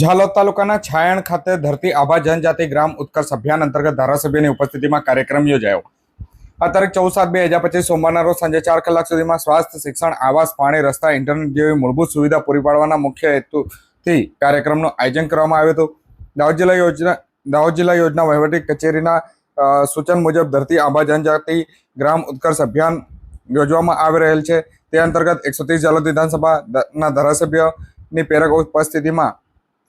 ઝાલોદ તાલુકાના છાયણ ખાતે ધરતી આભા જનજાતિ ગ્રામ ઉત્કર્ષ અભિયાન અંતર્ગત ધારાસભ્યની ઉપસ્થિતિમાં કાર્યક્રમ યોજાયો. આ તારીખ ચૌદ સાત બે હજાર પચીસ સોમવારના રોજ સાંજે ચાર કલાક સુધીમાં સ્વાસ્થ્ય, શિક્ષણ, આવાસ, પાણી, રસ્તા, ઇન્ટરનેટ જેવી મૂળભૂત સુવિધા પૂરી પાડવાના મુખ્ય હેતુથી કાર્યક્રમનું આયોજન કરવામાં આવ્યું હતું. દાહોદ જિલ્લા યોજના, દાહોદ જિલ્લા યોજના વહીવટી કચેરીના સૂચન મુજબ ધરતી આભા જનજાતિ ગ્રામ ઉત્કર્ષ અભિયાન યોજવામાં આવી રહેલ છે. તે અંતર્ગત એકસો ત્રીસ ઝાલોદ વિધાનસભાના ધારાસભ્યની પ્રેરક ઉપસ્થિતિમાં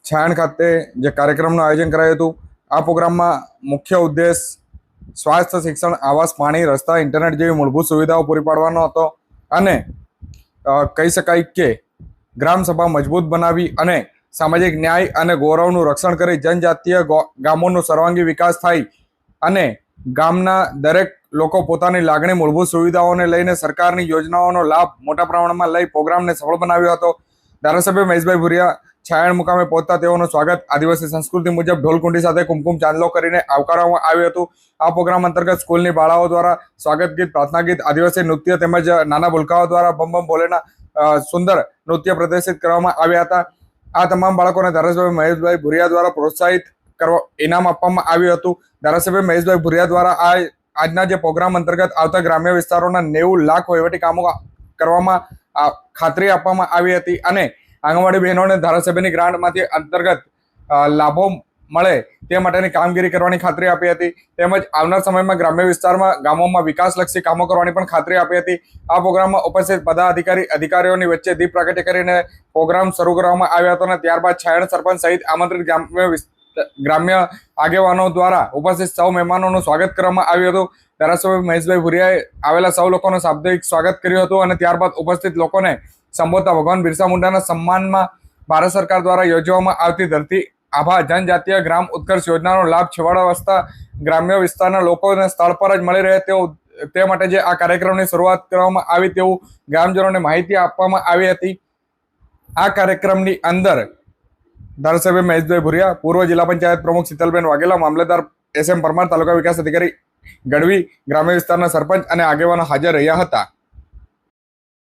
છાયણ ખાતે જે કાર્યક્રમનું આયોજન કરાયું હતું, આ પ્રોગ્રામમાં મુખ્ય ઉદ્દેશ સ્વાસ્થ્ય, શિક્ષણ, આવાસ, પાણી, રસ્તા, ઇન્ટરનેટ જેવી મૂળભૂત સુવિધાઓ પૂરી પાડવાનો હતો અને કહી શકાય કે ગ્રામ સભા મજબૂત બનાવી અને સામાજિક ન્યાય અને ગૌરવનું રક્ષણ કરી જનજાતીય ગામોનો સર્વાંગી વિકાસ થાય અને ગામના દરેક લોકો પોતાની લાગણી મૂળભૂત સુવિધાઓને લઈને સરકારની યોજનાઓનો લાભ મોટા પ્રમાણમાં લઈ પ્રોગ્રામને સફળ બનાવ્યો હતો. ધારાસભ્ય મહેશભાઈ ભુરિયા છાયણ મુકામે પહોંચતા તેઓનું સ્વાગત. આદિવાસી સંસ્કૃતિ મુજબ ઢોલકુંડી સાથે કુમકુમ ચાંદલો કરીને આવકારવામાં આવ્યું હતું. આ પ્રોગ્રામ અંતર્ગત સ્કૂલની બાળાઓ દ્વારા સ્વાગત ગીત, પ્રાર્થના ગીત, આદિવાસી નૃત્ય તેમજ નાના ભૂલકાઓ દ્વારા બમ બમ ભોલેના સુંદર નૃત્ય પ્રદર્શિત કરવામાં આવ્યા હતા. આ તમામ બાળકોને ધારાસભ્ય મહેશભાઈ ભુરિયા દ્વારા પ્રોત્સાહિત કરવા, ઇનામ આપવામાં આવ્યું હતું. ધારાસભ્ય મહેશભાઈ ભુરિયા દ્વારા આ, આજના જે પ્રોગ્રામ અંતર્ગત આવતા ગ્રામ્ય વિસ્તારોના નેવું લાખ વહીવટી કામો કરવામાં ખાતરી આપવામાં આવી હતી અને આંગણવાડી બહેનોને ધારાસભ્યની ગ્રાન્ટમાંથી અંતર્ગત લાભો મળે તે માટેની કામગીરી કરવાની ખાતરી આપી હતી. તેમજ આવનાર સમયમાં ગ્રામ્ય વિસ્તારમાં ગામોમાં વિકાસલક્ષી કામો કરવાની પણ ખાતરી આપી હતી. આ પ્રોગ્રામમાં ઉપસ્થિત પદાધિકારી, અધિકારીઓની વચ્ચે દીપ પ્રગટ કરીને પ્રોગ્રામ શરૂ કરવામાં આવ્યો હતો અને ત્યારબાદ છાયણ સરપંચ સહિત આમંત્રિત ગ્રામ્ય ગ્રામ્ય આગેવાનો દ્વારા ઉપસ્થિત સૌ મહેમાનોનું સ્વાગત કરવામાં આવ્યું હતું. ધારાસભ્ય મહેશભાઈ ભુરિયાએ આવેલા સૌ લોકોનું શાબ્દિક સ્વાગત કર્યું હતું અને ત્યારબાદ ઉપસ્થિત લોકોને સંબોધતા ભગવાન બિરસા મુંડાના સન્માનમાં ભારત સરકાર દ્વારા યોજવામાં આવતી ધરતી આભા જનજાતીય ગ્રામ ઉત્કર્ષ યોજનાનો લાભ છેવાડા વસતા ગ્રામ્ય વિસ્તારના લોકોને સ્થળ પર જ મળી રહે તેવું તે માટે જે આ કાર્યક્રમની શરૂઆત કરવામાં આવી તેવું ગ્રામજનોને માહિતી આપવામાં આવી હતી. આ કાર્યક્રમની અંદર ધારાસભ્ય મહેશભાઈ ભુરિયા, પૂર્વ જિલ્લા પંચાયત પ્રમુખ શીતલબેન વાઘેલા, મામલતદાર એસ એમ પરમાર, તાલુકા વિકાસ અધિકારી ગઢવી, ગ્રામ્ય વિસ્તારના સરપંચ અને આગેવાનો હાજર રહ્યા હતા.